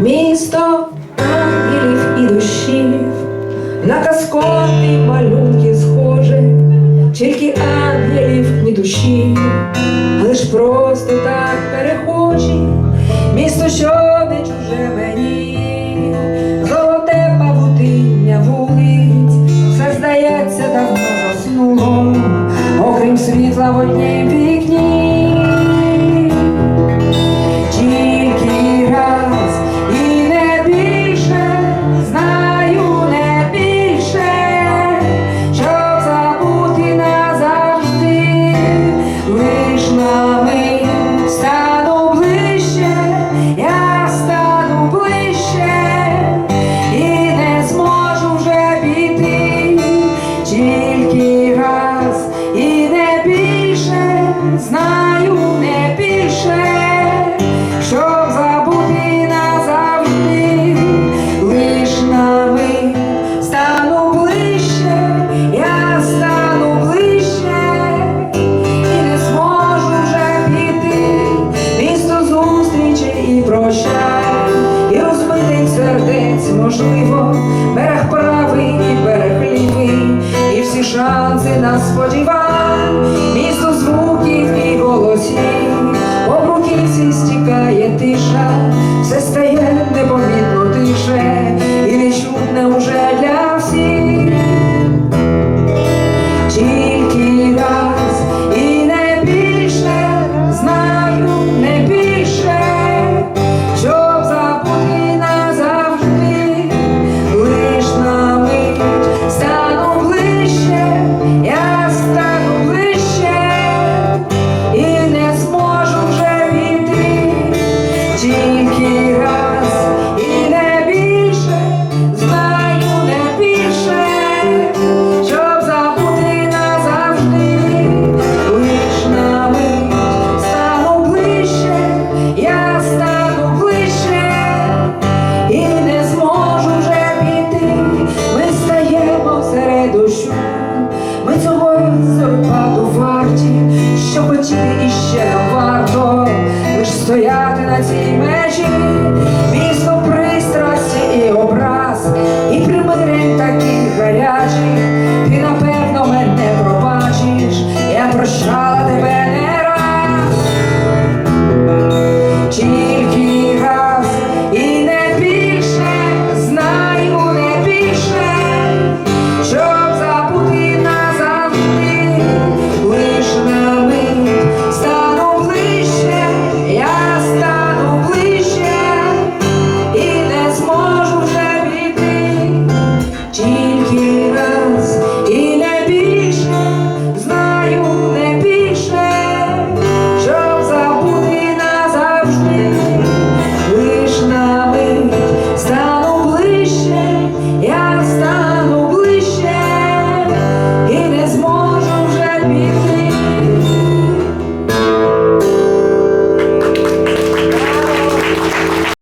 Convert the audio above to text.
місто ангелів і душів, на казкові малюнки схоже, тільки ангелів ні душі, ж просто так перехожі, місто, що не чуже мені, золоте павутиння вулиць, все здається, давно заснуло, окрім світла в однім знаю не більше щоб забути назавжди, лиш на мить стану ближче, я стану ближче. І не зможу вже піти, місто зустрічі і прощай, і розбитих сердець можливо, берег правий і берег лівий, і всі шанси на сподівань, стояти на цій межі.